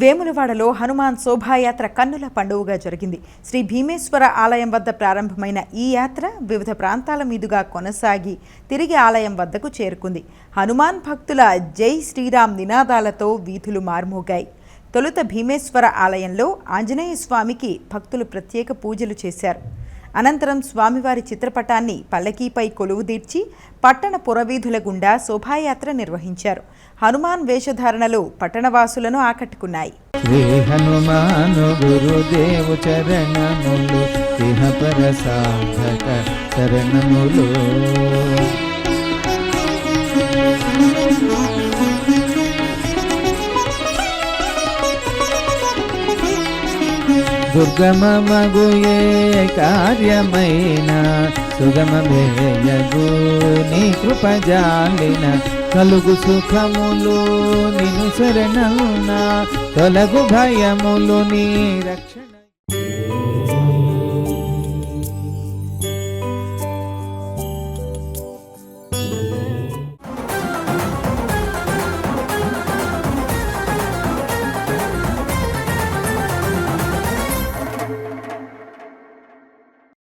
వేములవాడలో హనుమాన్ శోభాయాత్ర కన్నుల పండుగగా జరిగింది. శ్రీ భీమేశ్వర ఆలయం వద్ద ప్రారంభమైన ఈ యాత్ర వివిధ ప్రాంతాల మీదుగా కొనసాగి తిరిగి ఆలయం వద్దకు చేరుకుంది. హనుమాన్ భక్తుల జై శ్రీరామ్ నినాదాలతో వీధులు మార్మోగాయి. తొలుత భీమేశ్వర ఆలయంలో ఆంజనేయ స్వామికి భక్తులు ప్రత్యేక పూజలు చేశారు. అనంతరం స్వామివారి చిత్రపటాన్ని పల్లకీపై కొలువుదీర్చి పట్టణ పురవీధుల గుండా శోభాయాత్ర నిర్వహించారు. హనుమాన్ వేషధారణలు పట్టణవాసులను ఆకట్టుకున్నాయి. చరణములు. ఇహపర సాధక చరణములు దుర్గమమగు ఏ కార్యమైన సుగమమేయగు నీ కృపజాలిన కలుగు సుఖములు నిను శరణునా తొలగు భయములు నీ రక్షణ.